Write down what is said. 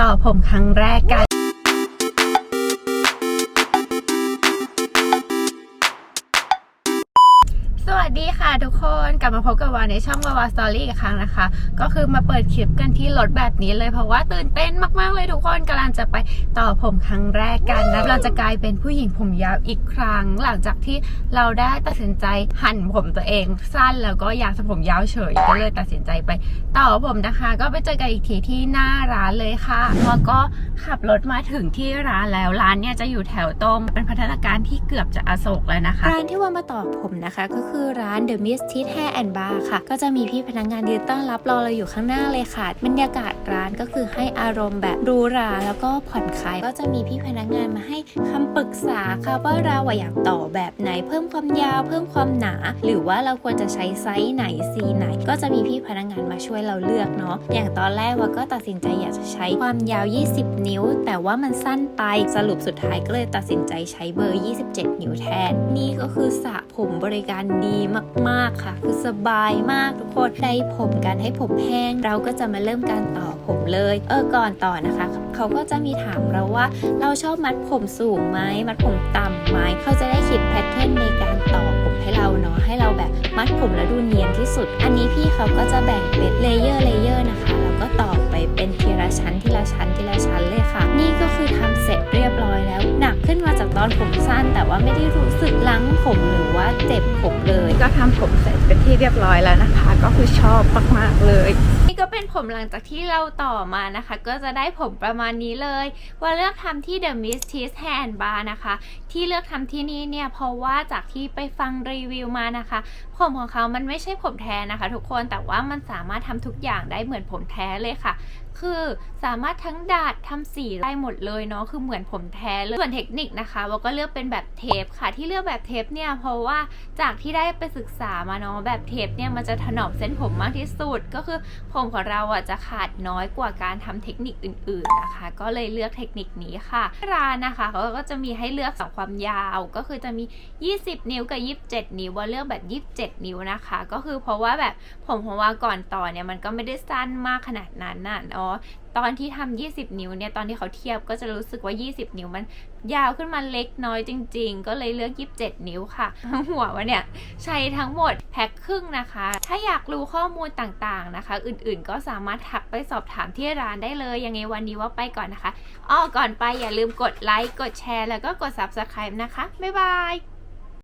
ต่อผมครั้งแรกกัน ดีค่ะทุกคนกลับมาพบกับวาในช่องวาวาสตอรี่อีกครั้งนะคะ ก็คือมาเปิดคลิปกันที่รถแบบนี้เลยเพราะว่าตื่นเต้นมากๆเลยทุกคนกำลังจะไปต่อผมครั้งแรกกันนะเราจะกลายเป็นผู้หญิงผมยาวอีกครั้ง หลังจากที่เราได้ตัดสินใจหั่นผมตัวเอง สั้นแล้วก็อยากจะผมยาวเฉยก็เลยตัดสินใจไป ต่อผมนะคะ ก็ไปเจอกันอีกทีที่หน้าร้านเลยค่ะแล้วก็ขับรถมาถึงที่ร้านแล้วร้านเนี่ยจะอยู่แถวตรงเป็นพัฒนาการที่เกือบจะอโศกแล้วนะคะร้านที่ว่ามาต่อผมนะคะ ก็คือร้าน The Miss Teeth Hair and Bar ค่ะ ก็จะมีพี่พนักงานยืนต้อนรับรอเราอยู่ข้างหน้าเลยค่ะ บรรยากาศร้านก็คือให้อารมณ์แบบรูราแล้วก็ผ่อนคลาย ก็จะมีพี่พนักงานมาให้คำปรึกษาค่ะว่าเราอยากต่อแบบไหน เพิ่มความยาว เพิ่มความหนา หรือว่าเราควรจะใช้ไซส์ไหนสีไหน ก็จะมีพี่พนักงานมาช่วยเราเลือกเนาะ อย่างตอนแรกว่าก็ตัดสินใจอยากจะใช้ความยาว 20 นิ้ว แต่ว่ามันสั้นไป สรุปสุดท้ายก็เลยตัดสินใจใช้เบอร์ 27 นิ้วแทน นี่ก็คือสระผมบริการดีมาก ๆ ค่ะ คือสบายมากทุกคนได้ผมกันให้ผมแห้ง เราก็จะมาเริ่มการต่อผมเลย เออก่อนต่อนะคะ เขาก็จะมีถามเราว่า เราชอบมัดผมสูงไหมมัดผมต่ำไหมเขาจะได้คิดแพทเทิร์นในการต่อผมให้เราเนาะให้เราแบบมัดผมแล้วดูเนียนที่สุด อันนี้พี่เขาก็จะแบ่งเป็นเลเยอร์เลเยอร์นะคะแล้วก็ต่อไปเป็นทีละชั้นทีละชั้นทีละชั้นเลย อนผมสั้นแต่ว่าไม่ได้รู้สึกลังผมหรือว่าเจ็บผมเลย ก็ทำผมเสร็จเป็นที่เรียบร้อยแล้วนะคะ ก็คือชอบมากๆเลย ก็เป็นผมหลังจากที่เราต่อมานะคะ ก็จะได้ผมประมาณนี้เลย ว่าเลือกทำที่ The Miss Teeth Hair and Bar นะคะ ที่เลือกทำที่นี่เนี่ยเพราะว่าจากที่ไปฟังรีวิวมานะคะ ผมของเขามันไม่ใช่ผมแท้นะคะ ทุกคนแต่ว่ามันสามารถทำทุกอย่างได้เหมือนผมแท้เลยค่ะคือสามารถทั้งดาดทำสีได้หมดเลยเนาะคือเหมือนผมแท้เลยส่วนเทคนิคนะคะเราก็เลือกเป็นแบบเทปค่ะ ที่เลือกแบบเทปเนี่ยเพราะว่าจากที่ได้ไปศึกษามาเนาะแบบเทปเนี่ยมันจะถนอมเส้นผมมากที่สุด ก็คือผมของเราอะจะขาดน้อยกว่าการทำเทคนิคอื่นๆนะคะ ก็เลยเลือกเทคนิคนี้ค่ะ ร้านนะคะเขาก็จะมีให้เลือกสองความยาวก็คือจะมี 20 นิ้วกับ 27 นิ้วว่าเลือกแบบ 27 นิ้วนะคะ ก็คือเพราะว่าแบบผมของว่าก่อนต่อเนี่ยมันก็ไม่ได้สั้นมากขนาดนั้นน่ะเนาะ ตอนที่ทำ20 นิ้วเนี่ยตอนที่เขาเทียบก็จะรู้สึกว่า 20 นิ้วมันยาวขึ้นมาเล็กน้อยจริง ๆ ก็เลยเลือก 27 นิ้วค่ะหัววันเนี่ยใช้ทั้งหมดแพ็คครึ่งนะคะ ถ้าอยากรู้ข้อมูลต่างๆนะคะ อื่นๆก็สามารถทักไปสอบถามที่ร้านได้เลย ยังไงวันนี้ว่าไปก่อนนะคะอ้อก่อนไปอย่าลืมกดไลค์กดแชร์แล้วก็กด subscribe นะคะ บ๊ายบาย